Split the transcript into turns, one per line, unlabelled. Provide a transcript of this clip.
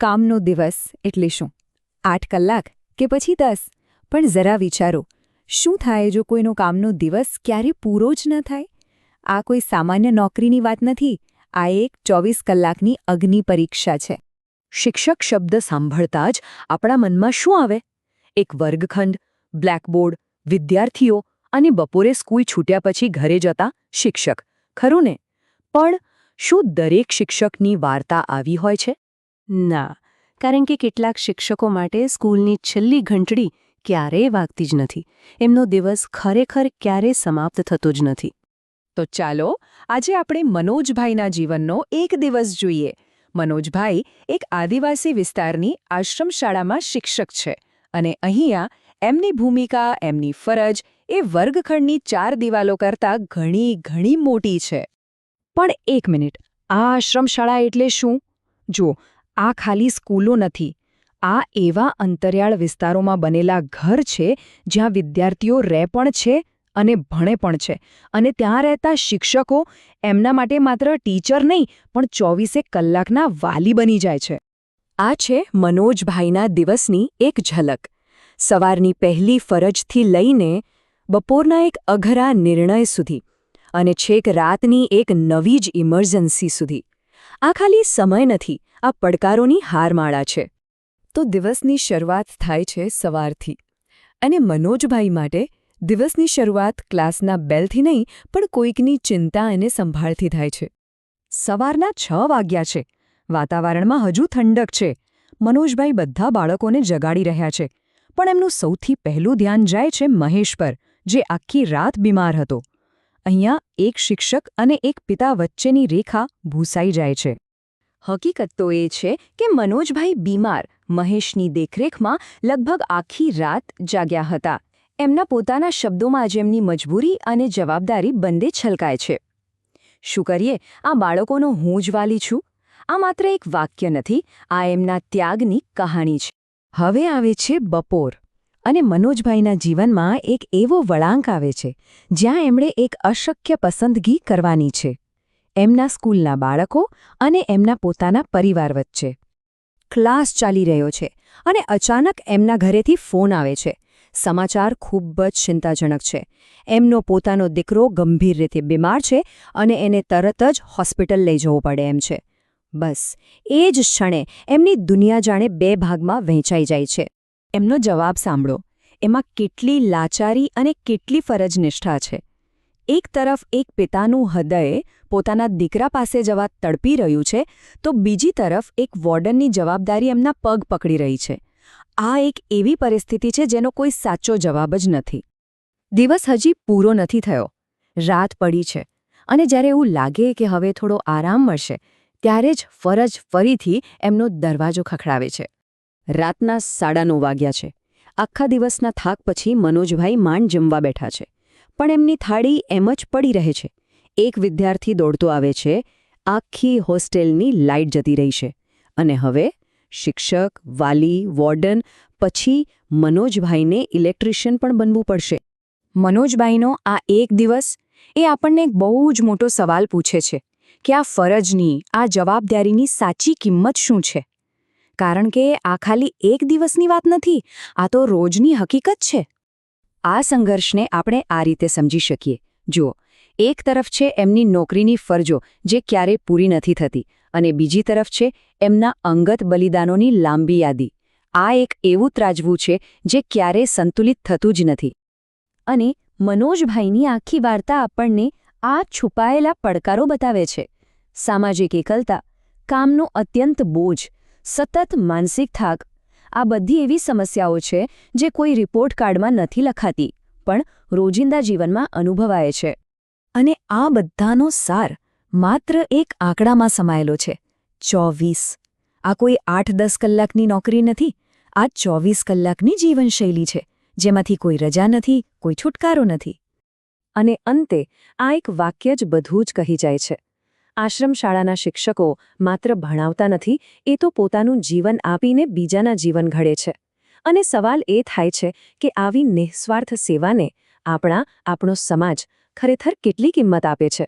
કામનો દિવસ એટલે શું? આઠ કલાક કે પછી દસ? પણ જરા વિચારો, શું થાય જો કોઈનો કામનો દિવસ ક્યારે પૂરો જ ન થાય? આ કોઈ સામાન્ય નોકરીની વાત નથી, આ એક ચોવીસ કલાકની અગ્નિ પરીક્ષા છે.
શિક્ષક શબ્દ સાંભળતા જ આપણા મનમાં શું આવે? એક વર્ગખંડ, બ્લેકબોર્ડ, વિદ્યાર્થીઓ અને બપોરે સ્કૂલ છૂટ્યા પછી ઘરે જતા શિક્ષક. ખરું ને? પણ શું દરેક શિક્ષકની વાર્તા આવી હોય છે? ના, કારણ કે કેટલાક શિક્ષકો માટે સ્કૂલની છેલ્લી ઘંટડી ક્યારેય વાગતી જ નથી. એમનો દિવસ ખરેખર ક્યારેય સમાપ્ત થતો જ નથી.
તો ચાલો, આજે આપણે મનોજભાઈના જીવનનો એક દિવસ જોઈએ. મનોજભાઈ એક આદિવાસી વિસ્તારની આશ્રમ શાળામાં શિક્ષક છે અને અહીંયા એમની ભૂમિકા, એમની ફરજ એ વર્ગખંડની ચાર દિવાલો કરતાં ઘણી ઘણી મોટી છે.
પણ એક મિનિટ, આ આશ્રમ શાળા એટલે શું?
જો આ ખાલી સ્કૂલો નથી, આ એવા અંતરિયાળ વિસ્તારોમાં બનેલા ઘર છે જ્યાં વિદ્યાર્થીઓ રહે પણ છે અને ભણે પણ છે. અને ત્યાં રહેતા શિક્ષકો એમના માટે માત્ર ટીચર નહીં, પણ ચોવીસે કલાકના વાલી બની જાય છે.
આ છે મનોજભાઈના દિવસની એક ઝલક. સવારની પહેલી ફરજથી લઈને બપોરના એક અઘરા નિર્ણય સુધી અને છેક રાતની એક નવી જ ઇમરજન્સી સુધી. આ ખાલી સમય નથી, આ પડકારોની હારમાળા છે.
તો દિવસની શરૂઆત થાય છે સવારથી. અને મનોજભાઈ માટે દિવસની શરૂઆત ક્લાસના બેલથી નહીં, પણ કોઈકની ચિંતા અને સંભાળથી થાય છે.
સવારના છ વાગ્યા છે. વાતાવરણમાં હજુ ઠંડક છે. મનોજભાઈ બધા બાળકોને જગાડી રહ્યા છે. પણ એમનું સૌથી પહેલું ધ્યાન જાય છે મહેશ પર, જે આખી રાત બીમાર હતો. અહીંયા એક શિક્ષક અને એક પિતા વચ્ચેની રેખા ભૂસાઈ જાય છે. હકીકત તો એ છે કે મનોજભાઈ બીમાર, મહેશની દેખરેખમાં લગભગ આખી રાત જાગ્યા હતા. એમના પોતાના શબ્દોમાં જ એમની મજબૂરી અને જવાબદારી બંને છલકાય છે. શું કરીએ? આ બાળકોનો હું જ વાલી છું? આ માત્ર એક વાક્ય નથી, આ એમના ત્યાગની કહાણી છે. હવે આવે છે બપોર. અને મનોજભાઈના જીવનમાં એક એવો વળાંક આવે છે, જ્યાં એમણે એક અશક્ય પસંદગી કરવાની છે. એમના સ્કૂલના બાળકો અને એમના પોતાના પરિવાર વચ્ચે. ક્લાસ ચાલી રહ્યો છે અને અચાનક એમના ઘરેથી ફોન આવે છે. સમાચાર ખૂબ જ ચિંતાજનક છે. એમનો પોતાનો દીકરો ગંભીર રીતે બીમાર છે અને એને તરત જ હોસ્પિટલ લઈ જવો પડે એમ છે. બસ, એ જ ક્ષણે એમની દુનિયા જાણે બે ભાગમાં વહેંચાઈ જાય છે. એમનો જવાબ સાંભળો. એમાં કેટલી લાચારી અને કેટલી ફરજ નિષ્ઠા છે. એક તરફ એક પિતાનું હૃદય પોતાના દીકરા પાસે જવા તડપી રહ્યું છે, તો બીજી તરફ એક વોર્ડનની જવાબદારી એમના પગ પકડી રહી છે. આ એક એવી પરિસ્થિતિ છે જેનો કોઈ સાચો જવાબ જ નથી. દિવસ હજી પૂરો નથી થયો. રાત પડી છે. અને જ્યારે એવું લાગે કે હવે થોડો આરામ મળશે, ત્યારે જ ફરજ ફરીથી એમનો દરવાજો ખખડાવે છે. રાતના સાડા નવ વાગ્યા છે. આખા દિવસના થાક પછી મનોજભાઈ માંડ જમવા બેઠા છે. પણ એમની થાળી એમ જ પડી રહે છે. એક વિદ્યાર્થી દોડતો આવે છે. આખી હોસ્ટેલની લાઇટ જતી રહી છે. અને હવે શિક્ષક, વાલી, વોર્ડન, પછી મનોજભાઈને ઇલેક્ટ્રિશિયન પણ બનવું પડશે.
મનોજભાઈનો આ એક દિવસ એ આપણને એક બહુ જ મોટો સવાલ પૂછે છે કે આ ફરજની, આ જવાબદારીની સાચી કિંમત શું છે? કારણ કે આ ખાલી એક દિવસની વાત નથી, આ તો રોજની હકીકત છે.
આ સંઘર્ષને આપણે આ રીતે સમજી શકીએ. જુઓ, એક તરફ છે એમની નોકરીની ફરજો, જે ક્યારે પૂરી નથી થતી, અને બીજી તરફ છે એમના અંગત બલિદાનોની લાંબી યાદી. આ એક એવું ત્રાજવું છે જે ક્યારે સંતુલિત થતું જ નથી. અને મનોજભાઈની આખી વાર્તા આપણને આ છુપાયેલા પડકારો બતાવે છે. સામાજિક એકલતા, કામનો અત્યંત બોજ સતત માનસિક થાક. આ બધી એવી સમસ્યાઓ છે જે કોઈ રિપોર્ટ કાર્ડમાં નથી લખાતી, પણ રોજિંદા જીવનમાં અનુભવાય છે. અને આ બધાનો સાર માત્ર એક આંકડામાં સમાયેલો છે, ચોવીસ. આ કોઈ આઠ દસ કલાકની નોકરી નથી, આ ચોવીસ કલાકની જીવનશૈલી છે, જેમાંથી કોઈ રજા નથી, કોઈ છુટકારો નથી. અને અંતે આ એક વાક્ય જ બધું જ કહી જાય છે. આશ્રમ શાળાના શિક્ષકો માત્ર ભણાવતા નથી, એ તો પોતાનું જીવન આપીને બીજાના જીવન ઘડે છે. અને સવાલ એ થાય છે કે આવી નિઃસ્વાર્થ સેવાને આપણા, આપણો સમાજ ખરેખર કેટલી કિંમત આપે છે?